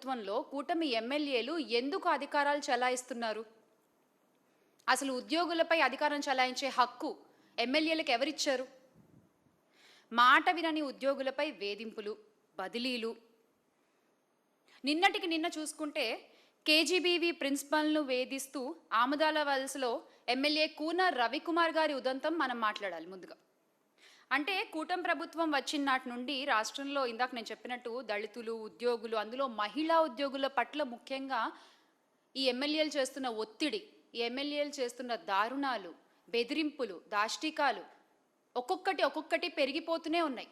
ప్రభుత్వంలో కూటమి ఎమ్మెల్యేలు ఎందుకు అధికారాలు చెలాయిస్తున్నారు? అసలు ఉద్యోగులపై అధికారం చెలాయించే హక్కు ఎమ్మెల్యేలకు ఎవరిచ్చారు? మాట వినని ఉద్యోగులపై వేధింపులు బదిలీలు. నిన్నటికి నిన్న చూసుకుంటే కేజీబీవీ ప్రిన్సిపల్ను వేధిస్తూ ఆముదాల వలసలో ఎమ్మెల్యే కూన రవికుమార్ గారి ఉదంతం మనం మాట్లాడాలి ముందుగా. అంటే కూటమి ప్రభుత్వం వచ్చిన నాటి నుండి రాష్ట్రంలో ఇందాక నేను చెప్పినట్టు దళితులు ఉద్యోగులు అందులో మహిళా ఉద్యోగుల పట్ల ముఖ్యంగా ఈ ఎమ్మెల్యేలు చేస్తున్న ఒత్తిడి ఈ ఎమ్మెల్యేలు చేస్తున్న దారుణాలు బెదిరింపులు దాష్టికాలు ఒక్కొక్కటి ఒక్కొక్కటి పెరిగిపోతూనే ఉన్నాయి.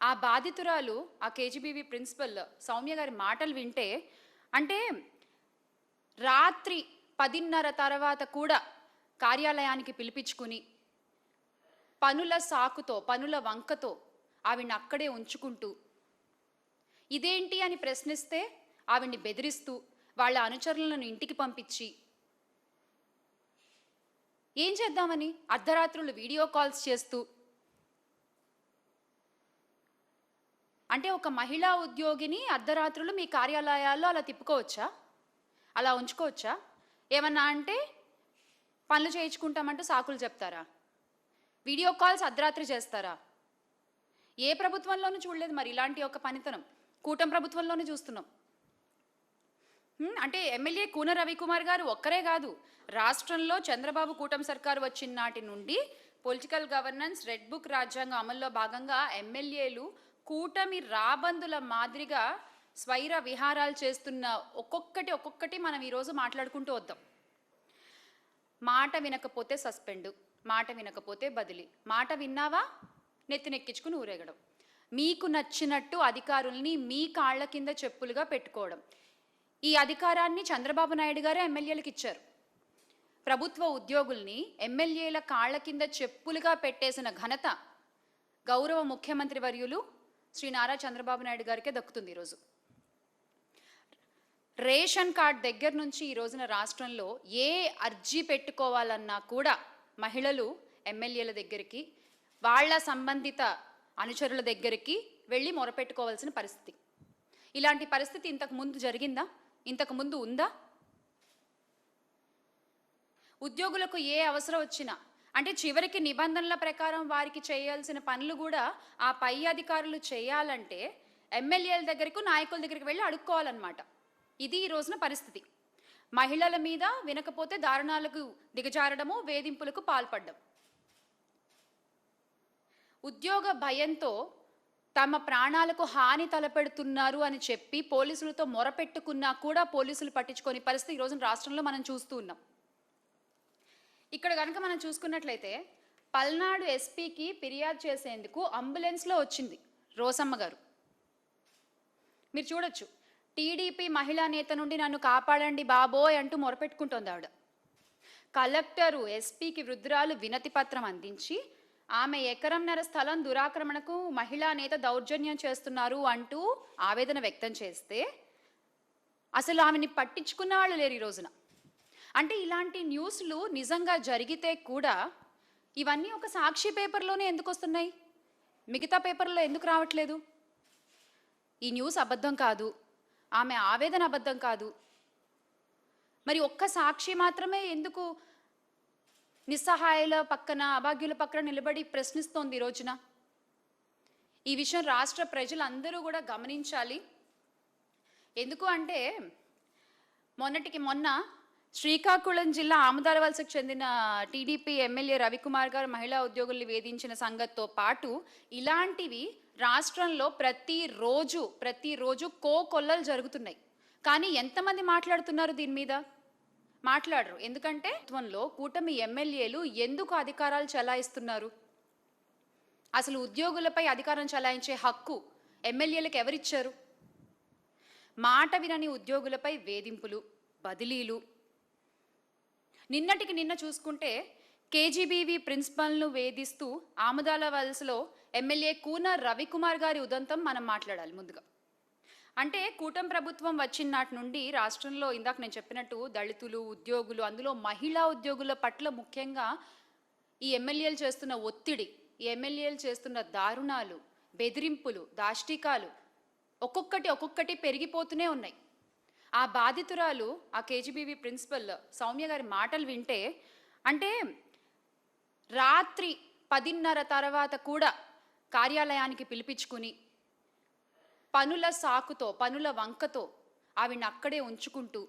ఆ బాధితురాలు ఆ కేజీబీవీ ప్రిన్సిపల్ సౌమ్య గారి మాటలు వింటే అంటే రాత్రి పదిన్నర తర్వాత కూడా కార్యాలయానికి పిలిపించుకుని పనుల సాకుతో పనుల వంకతో ఆవిడ్ని అక్కడే ఉంచుకుంటూ ఇదేంటి? అని ప్రశ్నిస్తే ఆవిడ్ని బెదిరిస్తూ వాళ్ళ అనుచరులను ఇంటికి పంపించి ఏం చేద్దామని? అర్ధరాత్రులు వీడియో కాల్స్ చేస్తూ అంటే ఒక మహిళా ఉద్యోగిని అర్ధరాత్రులు మీ కార్యాలయాల్లో అలా తిప్పుకోవచ్చా? అలా ఉంచుకోవచ్చా? ఏమన్నా అంటే పనులు చేయించుకుంటామంటూ సాకులు చెప్తారా? వీడియో కాల్స్ అర్ధరాత్రి చేస్తారా? ఏ ప్రభుత్వంలోనూ చూడలేదు మరి ఇలాంటి ఒక పనితనం. కూటమి ప్రభుత్వంలోనే చూస్తున్నాం. అంటే ఎమ్మెల్యే కూన రవికుమార్ గారు ఒక్కరే కాదు. రాష్ట్రంలో చంద్రబాబు కూటమి సర్కారు వచ్చిన నాటి నుండి పొలిటికల్ గవర్నెన్స్ రెడ్ బుక్ రాజ్యాంగం అమల్లో భాగంగా ఎమ్మెల్యేలు కూటమి రాబందుల మాదిరిగా స్వైర విహారాలు చేస్తున్న ఒక్కొక్కటి ఒక్కొక్కటి మనం ఈరోజు మాట్లాడుకుంటూ వద్దాం. మాట వినకపోతే సస్పెండ్ మాట వినకపోతే బదిలీ. మాట విన్నావా? నెత్తినెక్కించుకుని ఊరేగడం. మీకు నచ్చినట్టు అధికారుల్ని మీ కాళ్ళ కింద చెప్పులుగా పెట్టుకోవడం. ఈ అధికారాన్ని చంద్రబాబు నాయుడు గారే ఎమ్మెల్యేలకు ఇచ్చారు. ప్రభుత్వ ఉద్యోగుల్ని ఎమ్మెల్యేల కాళ్ళ కింద చెప్పులుగా పెట్టేసిన ఘనత గౌరవ ముఖ్యమంత్రి వర్యులు శ్రీ నారా చంద్రబాబు నాయుడు గారికే దక్కుతుంది ఈరోజు. రేషన్ కార్డ్ దగ్గర నుంచి ఈ రోజున రాష్ట్రంలో ఏ అర్జీ పెట్టుకోవాలన్నా కూడా మహిళలు ఎమ్మెల్యేల దగ్గరికి వాళ్ళ సంబంధిత అనుచరుల దగ్గరికి వెళ్ళి మొరపెట్టుకోవాల్సిన పరిస్థితి. ఇలాంటి పరిస్థితి ఇంతకు ముందు జరిగిందా? ఇంతకు ముందు ఉందా? ఉద్యోగులకు ఏ అవసరం వచ్చినా అంటే చివరికి నిబంధనల ప్రకారం వారికి చేయాల్సిన పనులు కూడా ఆ పై అధికారులు చేయాలంటే ఎమ్మెల్యేల దగ్గరకు నాయకుల దగ్గరికి వెళ్ళి అడుక్కోవాలన్నమాట. ఇది ఈ రోజున పరిస్థితి. మహిళల మీద వినకపోతే దారుణాలకు దిగజారడము వేధింపులకు పాల్పడ్డం. ఉద్యోగ భయంతో తమ ప్రాణాలకు హాని తలపెడుతున్నారు అని చెప్పి పోలీసులతో మొరపెట్టుకున్నా కూడా పోలీసులు పట్టించుకొని పరిస్థితి ఈ రోజున రాష్ట్రంలో మనం చూస్తూ ఉన్నాం. ఇక్కడ కనుక మనం చూసుకున్నట్లయితే పల్నాడు ఎస్పీకి ఫిర్యాదు చేసేందుకు అంబులెన్స్లో వచ్చింది రోసమ్మ గారు. మీరు చూడొచ్చు. టీడీపీ మహిళా నేత నుండి నన్ను కాపాడండి బాబోయ్ అంటూ మొరపెట్టుకుంటోంది ఆవిడ. కలెక్టరు ఎస్పీకి వృద్ధురాలు వినతి పత్రం అందించి ఆమె ఎకరంన్నర స్థలం దురాక్రమణకు మహిళా నేత దౌర్జన్యం చేస్తున్నారు అంటూ ఆవేదన వ్యక్తం చేస్తే అసలు ఆమెని పట్టించుకున్న వాళ్ళు లేరు ఈ రోజున. అంటే ఇలాంటి న్యూస్లు నిజంగా జరిగితే కూడా ఇవన్నీ ఒక సాక్షి పేపర్లోనే ఎందుకు వస్తున్నాయి? మిగతా పేపర్లో ఎందుకు రావట్లేదు? ఈ న్యూస్ అబద్ధం కాదు. ఆమె ఆవేదన అబద్ధం కాదు. మరి ఒక్క సాక్షి మాత్రమే ఎందుకు నిస్సహాయుల పక్కన అభాగ్యుల పక్కన నిలబడి ప్రశ్నిస్తోంది ఈ రోజున? ఈ విషయం రాష్ట్ర ప్రజలందరూ కూడా గమనించాలి. ఎందుకు అంటే మొన్నటికి మొన్న శ్రీకాకుళం జిల్లా ఆముదాలవలసకు చెందిన టీడీపీ ఎమ్మెల్యే రవికుమార్ గారు మహిళా ఉద్యోగుల్ని వేధించిన సంగతితో పాటు ఇలాంటివి రాష్ట్రంలో ప్రతిరోజు ప్రతిరోజు కోకొల్లలు జరుగుతున్నాయి. కానీ ఎంతమంది మాట్లాడుతున్నారు దీని మీద? మాట్లాడరు. ఎందుకంటే త్వంలో కూటమి ఎమ్మెల్యేలు ఎందుకు అధికారాలు చెలాయిస్తున్నారు? అసలు ఉద్యోగులపై అధికారం చెలాయించే హక్కు ఎమ్మెల్యేలకు ఎవరిచ్చారు? మాట వినని ఉద్యోగులపై వేధింపులు బదిలీలు. నిన్నటికి నిన్న చూసుకుంటే కేజీబీవీ ప్రిన్సిపల్ను వేధిస్తూ ఆముదాల వలసలో ఎమ్మెల్యే కూన రవికుమార్ గారి ఉదంతం మనం మాట్లాడాలి ముందుగా. అంటే కూటమి ప్రభుత్వం వచ్చిన నాటి నుండి రాష్ట్రంలో ఇందాక నేను చెప్పినట్టు దళితులు ఉద్యోగులు అందులో మహిళా ఉద్యోగుల పట్ల ముఖ్యంగా ఈ ఎమ్మెల్యేలు చేస్తున్న ఒత్తిడి ఈ ఎమ్మెల్యేలు చేస్తున్న దారుణాలు బెదిరింపులు దాష్టికాలు ఒక్కొక్కటి ఒక్కొక్కటి పెరిగిపోతూనే ఉన్నాయి. ఆ బాధితురాలు ఆ కేజీబీవీ ప్రిన్సిపల్ సౌమ్య గారి మాటలు వింటే అంటే రాత్రి పదిన్నర తర్వాత కూడా కార్యాలయానికి పిలిపించుకుని పనుల సాకుతో పనుల వంకతో ఆవిడ్ని అక్కడే ఉంచుకుంటూ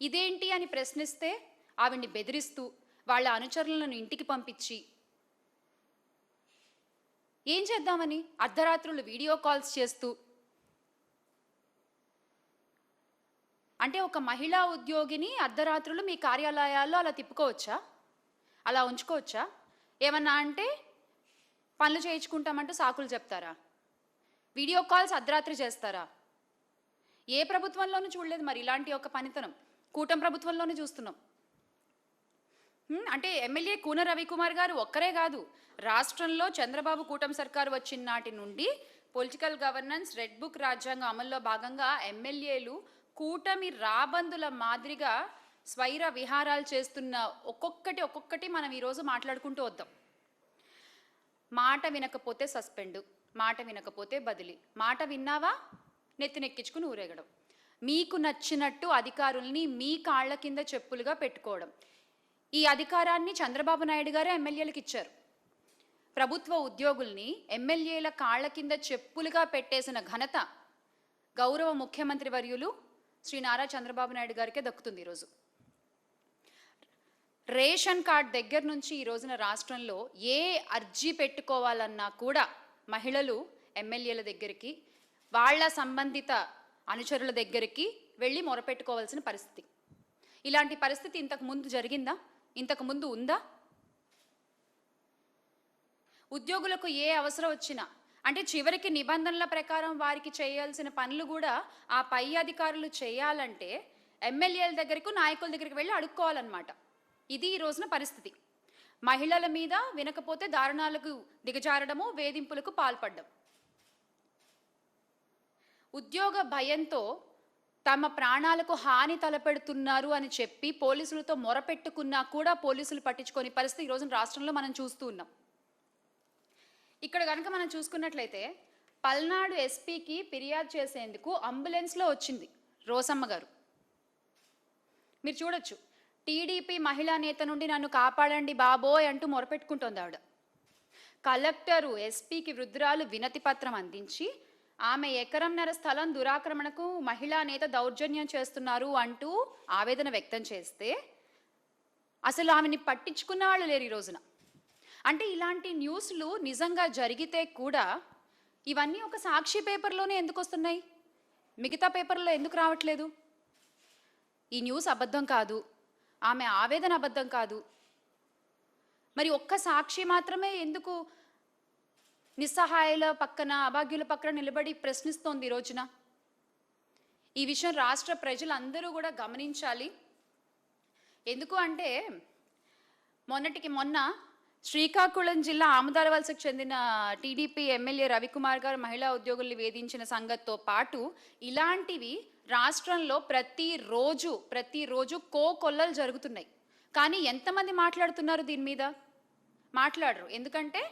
ఇదేంటి? అని ప్రశ్నిస్తే ఆవిడ్ని బెదిరిస్తూ వాళ్ళ అనుచరులను ఇంటికి పంపించి ఏం చేద్దామని? అర్ధరాత్రులు వీడియో కాల్స్ చేస్తూ అంటే ఒక మహిళా ఉద్యోగిని అర్ధరాత్రులు మీ కార్యాలయాల్లో అలా తిప్పుకోవచ్చా? అలా ఉంచుకోవచ్చా? ఏమన్నా అంటే పనులు చేయించుకుంటామంటూ సాకులు చెప్తారా? వీడియో కాల్స్ అర్ధరాత్రి చేస్తారా? ఏ ప్రభుత్వంలోనూ చూడలేదు మరి ఇలాంటి ఒక పనితనం. కూటం ప్రభుత్వంలోనే చూస్తున్నాం. అంటే ఎమ్మెల్యే కూన రవికుమార్ గారు ఒక్కరే కాదు. రాష్ట్రంలో చంద్రబాబు కూటమి సర్కారు వచ్చిన నాటి నుండి పొలిటికల్ గవర్నెన్స్ రెడ్ బుక్ రాజ్యాంగం అమల్లో భాగంగా ఎమ్మెల్యేలు కూటమి రాబందుల మాదిరిగా స్వైర విహారాలు చేస్తున్న ఒక్కొక్కటి ఒక్కొక్కటి మనం ఈరోజు మాట్లాడుకుంటూ వద్దాం. మాట వినకపోతే సస్పెండ్ మాట వినకపోతే బదిలీ. మాట విన్నావా? నెత్తినెక్కించుకుని ఊరేగడం. మీకు నచ్చినట్టు అధికారుల్ని మీ కాళ్ళ కింద చెప్పులుగా పెట్టుకోవడం. ఈ అధికారాన్ని చంద్రబాబు నాయుడు గారే ఎమ్మెల్యేలకు ఇచ్చారు. ప్రభుత్వ ఉద్యోగుల్ని ఎమ్మెల్యేల కాళ్ళ కింద చెప్పులుగా పెట్టేసిన ఘనత గౌరవ ముఖ్యమంత్రి వర్యులు శ్రీ నారా చంద్రబాబు నాయుడు గారికే దక్కుతుంది ఈరోజు. రేషన్ కార్డ్ దగ్గర నుంచి ఈ రోజున రాష్ట్రంలో ఏ అర్జీ పెట్టుకోవాలన్నా కూడా మహిళలు ఎమ్మెల్యేల దగ్గరికి వాళ్ళ సంబంధిత అనుచరుల దగ్గరికి వెళ్ళి మొరపెట్టుకోవాల్సిన పరిస్థితి. ఇలాంటి పరిస్థితి ఇంతకు ముందు జరిగిందా? ఇంతకు ముందు ఉందా? ఉద్యోగులకు ఏ అవసరం వచ్చినా అంటే చివరికి నిబంధనల ప్రకారం వారికి చేయాల్సిన పనులు కూడా ఆ పై అధికారులు చేయాలంటే ఎమ్మెల్యేల దగ్గరకు నాయకుల దగ్గరికి వెళ్ళి అడుక్కోవాలన్నమాట. ఇది ఈ రోజున పరిస్థితి. మహిళల మీద వినకపోతే దారుణాలకు దిగజారడము వేధింపులకు పాల్పడడం. ఉద్యోగ భయంతో తమ ప్రాణాలకు హాని తలపెడుతున్నారు అని చెప్పి పోలీసులతో మొరపెట్టుకున్నా కూడా పోలీసులు పట్టించుకొని పరిస్థితి ఈ రోజున రాష్ట్రంలో మనం చూస్తూ ఉన్నాం. ఇక్కడ కనుక మనం చూసుకున్నట్లయితే పల్నాడు ఎస్పీకి ఫిర్యాదు చేసేందుకు అంబులెన్స్లో వచ్చింది రోసమ్మ గారు. మీరు చూడొచ్చు. టీడీపీ మహిళా నేత నుండి నన్ను కాపాడండి బాబోయ్ అంటూ మొరపెట్టుకుంటోంది ఆవిడ. కలెక్టరు ఎస్పీకి వృద్ధురాలు వినతి పత్రం అందించి ఆమె ఎకరంన్నర స్థలం దురాక్రమణకు మహిళా నేత దౌర్జన్యం చేస్తున్నారు అంటూ ఆవేదన వ్యక్తం చేస్తే అసలు ఆమెని పట్టించుకున్న వాళ్ళు లేరు ఈ రోజున. అంటే ఇలాంటి న్యూస్లు నిజంగా జరిగితే కూడా ఇవన్నీ ఒక సాక్షి పేపర్లోనే ఎందుకు వస్తున్నాయి? మిగతా పేపర్లో ఎందుకు రావట్లేదు? ఈ న్యూస్ అబద్ధం కాదు. ఆమె ఆవేదన అబద్ధం కాదు. మరి ఒక్క సాక్షి మాత్రమే ఎందుకు నిస్సహాయాల పక్కన అభాగ్యుల పక్కన నిలబడి ప్రశ్నిస్తోంది ఈ రోజున? ఈ విషయం రాష్ట్ర ప్రజలందరూ కూడా గమనించాలి. ఎందుకు అంటే మొన్నటికి మొన్న శ్రీకాకుళం జిల్లా ఆముదారవలసకు చెందిన టీడీపీ ఎమ్మెల్యే రవికుమార్ గారు మహిళా ఉద్యోగుల్ని వేధించిన సంగతితో పాటు ఇలాంటివి రాష్ట్రంలో ప్రతిరోజు ప్రతిరోజు కోకొల్లలు జరుగుతున్నాయి. కానీ ఎంతమంది మాట్లాడుతున్నారు దీని మీద? మాట్లాడరు. ఎందుకంటే